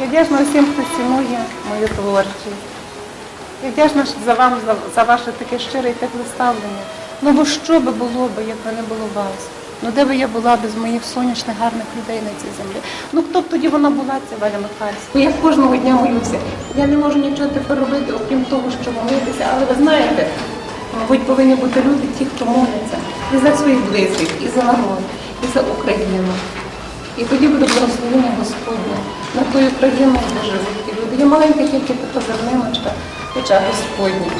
Я вдячна всім, хто цінує мою творчість. Я вдячна за вам, за, за ваше таке щире і тепле ставлення. Ну бо що би було би, якби не було вас? Ну де би я була без моїх сонячних гарних людей на цій землі? Ну хто б тоді вона була, ця Валя Михайлівська? Я кожного дня молюся. Я не можу нічого тепер робити, окрім того, що молитися. Але ви знаєте, мабуть, повинні бути люди, ті, хто моляться і за своїх близьких, і за народ, і за Україну. І тоді буде благословення Господне на тою країну, живуть ті люди. Я маленька тільки така зерниночка, хоча Господня.